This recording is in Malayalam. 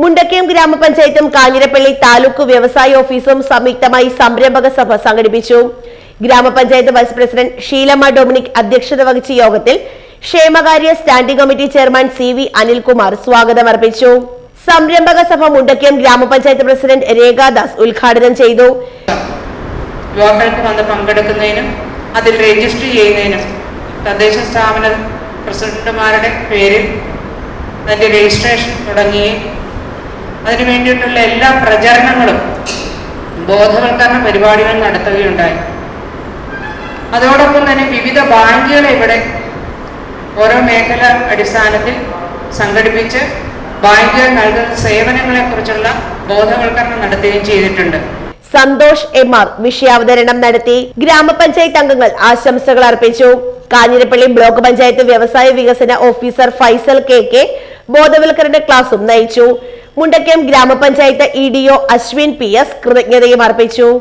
മുണ്ടക്കയം ഗ്രാമപഞ്ചായത്തും കാഞ്ഞിരപ്പള്ളി താലൂക്ക് വ്യവസായ ഓഫീസും സംയുക്തമായി സംരംഭക സഭ സംഘടിപ്പിച്ചു. ഗ്രാമപഞ്ചായത്ത് വൈസ് പ്രസിഡന്റ് ഷീലമ്മ ഡൊമിനിക് അധ്യക്ഷത വഹിച്ച യോഗത്തിൽ ക്ഷേമകാര്യ standing committee chairman C V Anilkumar സ്വാഗതം അർപ്പിച്ചു സംരംഭക സഭ മുണ്ടക്കയം ഗ്രാമപഞ്ചായത്ത് പ്രസിഡന്റ് രേഖാദാസ് ഉദ്ഘാടനം ചെയ്തു. പങ്കെടുക്കുന്നതിനും അതിൽ രജിസ്റ്റർ ചെയ്യുന്നതിനും തദ്ദേശ സ്ഥാപന പ്രസിഡന്റുമാരുടെ പേരിൽ അതിന്റെ രജിസ്ട്രേഷൻ തുടങ്ങുകയും അതിനു വേണ്ടിയിട്ടുള്ള എല്ലാ പ്രചരണങ്ങളും ബോധവൽക്കരണ പരിപാടികൾ നടത്തുകയുണ്ടായി. അതോടൊപ്പം തന്നെ വിവിധ ബാങ്കുകളെ ഇവിടെ ഓരോ മേഖല അടിസ്ഥാനത്തിൽ സംഘടിപ്പിച്ച് ബാങ്കുകൾ നൽകുന്ന സേവനങ്ങളെക്കുറിച്ചുള്ള ബോധവൽക്കരണം നടത്തുകയും ചെയ്തിട്ടുണ്ട്. സന്തോഷ് എം ആർ വിഷയാവതരണം നടത്തി ഗ്രാമപഞ്ചായത്ത് അംഗങ്ങൾ ആശംസകൾ അർപ്പിച്ചു. കാഞ്ഞിരപ്പള്ളി ബ്ലോക്ക് പഞ്ചായത്ത് വ്യവസായ വികസന ഓഫീസർ ഫൈസൽ കെ കെ ബോധവൽക്കരണ ക്ലാസും നയിച്ചു. മുണ്ടക്കയം ഗ്രാമപഞ്ചായത്ത് E D O Ashwin P S കൃതജ്ഞതയും അർപ്പിച്ചു.